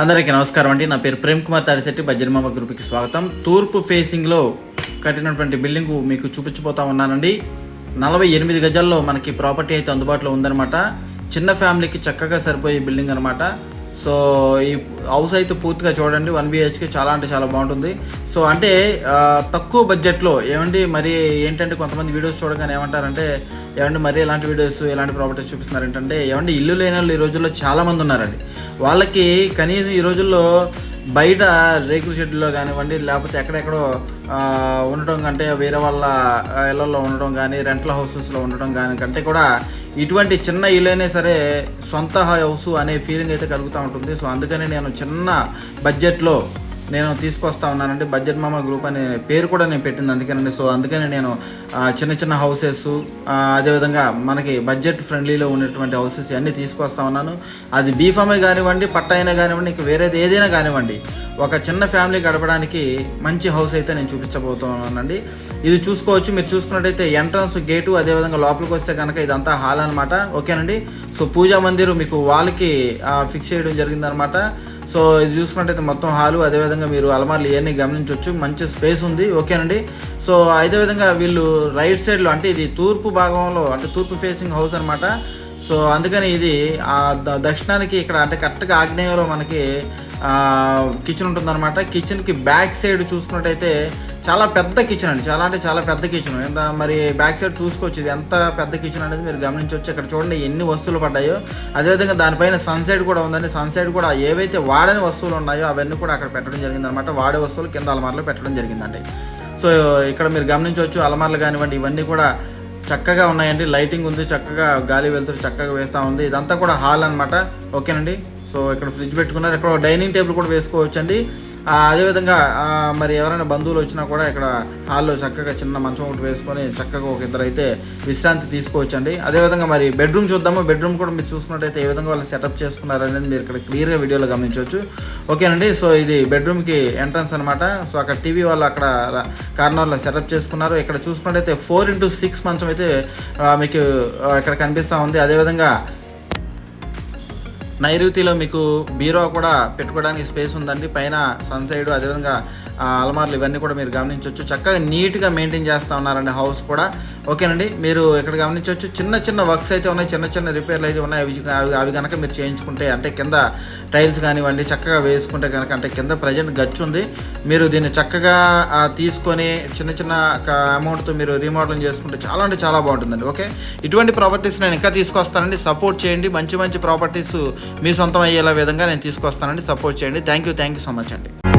అందరికీ నమస్కారం అండి. నా పేరు ప్రేమ్ కుమార్ తాడిశెట్టి బజ్జనమామ గ్రూప్కి స్వాగతం. తూర్పు ఫేసింగ్లో కట్టినటువంటి బిల్డింగ్ మీకు చూపించిపోతా ఉన్నానండి. నలభై ఎనిమిది గజాల్లో మనకి ప్రాపర్టీ అయితే అందుబాటులో ఉందన్నమాట. చిన్న ఫ్యామిలీకి చక్కగా సరిపోయే బిల్డింగ్ అనమాట సో ఈ హౌస్ అయితే పూర్తిగా చూడండి. వన్ బిహెచ్కే చాలా అంటే చాలా బాగుంటుంది. సో అంటే తక్కువ బడ్జెట్లో ఏమండి మరి ఏంటంటే కొంతమంది వీడియోస్ చూడగానే ఏమంటారంటే ఏమంటే మరి ఎలాంటి వీడియోస్ ఎలాంటి ప్రాపర్టీస్ చూపిస్తున్నారు ఏంటంటే ఏమంటే ఇల్లు లేని వాళ్ళు ఈ రోజుల్లో చాలామంది ఉన్నారండి. వాళ్ళకి కనీసం ఈ రోజుల్లో బయట రేకుల షెడ్లో కానివ్వండి లేకపోతే ఎక్కడెక్కడో ఉండటం కంటే వేరే వాళ్ళ ఇళ్ళలో ఇళ్ళల్లో ఉండడం కానీ రెంట్ల హౌసెస్లో ఉండటం కానీ కంటే కూడా ఇటువంటి చిన్న ఇల్లైనా సరే సొంత హౌస్ అనే ఫీలింగ్ అయితే కలుగుతూ ఉంటుంది. సో అందుకని నేను చిన్న బడ్జెట్లో నేను తీసుకొస్తా ఉన్నానండి బడ్జెట్ మామ గ్రూప్ అనే పేరు కూడా నేను పెట్టింది అందుకేనండి. సో అందుకని నేను చిన్న చిన్న హౌసెస్ అదేవిధంగా మనకి బడ్జెట్ ఫ్రెండ్లీలో ఉన్నటువంటి హౌసెస్ అన్నీ తీసుకొస్తా ఉన్నాను. అది బీఫామే కానివ్వండి పట్ట అయినా కానివ్వండి ఇంకా వేరేది ఏదైనా కానివ్వండి ఒక చిన్న ఫ్యామిలీ గడపడానికి మంచి హౌస్ అయితే నేను చూపించబోతున్నానండి. ఇది చూసుకోవచ్చు మీరు చూసుకున్నట్టయితే ఎంట్రన్స్ గేటు అదేవిధంగా లోపలికి వస్తే కనుక ఇదంతా హాల్ అనమాట ఓకేనండి? సో పూజా మందిర్ మీకు వాళ్ళకి ఫిక్స్ చేయడం జరిగిందనమాట సో ఇది చూసుకున్నట్టయితే మొత్తం హాలు అదేవిధంగా మీరు అలమార్లు ఇవన్నీ గమనించవచ్చు మంచి స్పేస్ ఉంది ఓకేనండి? సో అదేవిధంగా వీళ్ళు రైట్ సైడ్లో అంటే ఇది తూర్పు భాగంలో అంటే తూర్పు ఫేసింగ్ హౌస్ అనమాట సో అందుకని ఇది ఆ ద- దక్షిణానికి ఇక్కడ అంటే కరెక్ట్గా ఆగ్నేయంలో మనకి కిచెన్ ఉంటుందన్నమాట. కిచెన్కి బ్యాక్ సైడ్ చూసుకున్నట్టయితే చాలా పెద్ద కిచెన్ అండి. చాలా అంటే చాలా పెద్ద కిచెన్ ఎంత మరి బ్యాక్ సైడ్ చూసుకోవచ్చు. ఇది ఎంత పెద్ద కిచెన్ అనేది మీరు గమనించవచ్చు. ఇక్కడ చూడండి ఎన్ని వస్తువులు పడ్డాయో. అదేవిధంగా దానిపైన సన్సెట్ కూడా ఉందండి. సన్సెట్ కూడా ఏవైతే వాడని వస్తువులు ఉన్నాయో అవన్నీ కూడా అక్కడ పెట్టడం జరిగిందనమాట వాడే వస్తువులు కింద అలమార్లో పెట్టడం జరిగిందండి. సో ఇక్కడ మీరు గమనించవచ్చు అలమార్లు కానివ్వండి ఇవన్నీ కూడా చక్కగా ఉన్నాయండి. లైటింగ్ ఉంది చక్కగా గాలి వెళ్తురు చక్కగా వేస్తూ ఉంది. ఇదంతా కూడా హాల్ అనమాట ఓకేనండి? సో ఇక్కడ ఫ్రిడ్జ్ పెట్టుకున్నారు. ఇక్కడ డైనింగ్ టేబుల్ కూడా వేసుకోవచ్చండి. అదేవిధంగా మరి ఎవరైనా బంధువులు వచ్చినా కూడా ఇక్కడ హాల్లో చక్కగా చిన్న మంచం ఒకటి వేసుకొని చక్కగా ఒక ఇద్దరు అయితే విశ్రాంతి తీసుకోవచ్చండి. అదేవిధంగా మరి బెడ్రూమ్ చూద్దాము. బెడ్రూమ్ కూడా మీరు చూసుకున్నట్టయితే ఏ విధంగా వాళ్ళు సెటప్ చేసుకున్నారనేది మీరు ఇక్కడ క్లియర్గా వీడియోలో గమనించవచ్చు. ఓకేనండి. సో ఇది బెడ్రూమ్కి ఎంట్రన్స్ అనమాట సో అక్కడ టీవీ వాళ్ళు అక్కడ కార్నర్లో సెటప్ చేసుకున్నారు. ఇక్కడ చూసుకున్నట్టయితే ఫోర్ ఇంటూ సిక్స్ మంచం అయితే మీకు ఇక్కడ కనిపిస్తూ ఉంది. అదేవిధంగా నైరుతిలో మీకు బీరో కూడా పెట్టుకోవడానికి స్పేస్ ఉందండి. పైన సన్ సైడ్ అదేవిధంగా అలమార్లు ఇవన్నీ కూడా మీరు గమనించవచ్చు చక్కగా నీట్గా మెయింటైన్ చేస్తూ ఉన్నారండి హౌస్ కూడా. ఓకేనండి మీరు ఇక్కడ గమనించవచ్చు చిన్న చిన్న వర్క్స్ అయితే ఉన్నాయి చిన్న చిన్న రిపేర్లు అయితే ఉన్నాయి. అవి అవి కనుక మీరు చేయించుకుంటే అంటే కింద టైల్స్ కానివ్వండి చక్కగా వేసుకుంటే కనుక అంటే కింద ప్రజెంట్ గచ్చు ఉంది. మీరు దీన్ని చక్కగా తీసుకొని చిన్న చిన్న అమౌంట్తో మీరు రీమోడలింగ్ చేసుకుంటే చాలా అంటే చాలా బాగుంటుందండి. ఓకే? ఇటువంటి ప్రాపర్టీస్ నేను ఇంకా తీసుకొస్తానండి. సపోర్ట్ చేయండి. మంచి మంచి ప్రాపర్టీస్ మీ సొంతం అయ్యేలా విధంగా నేను తీసుకొస్తానండి. సపోర్ట్ చేయండి. Thank you thank you so much అండి.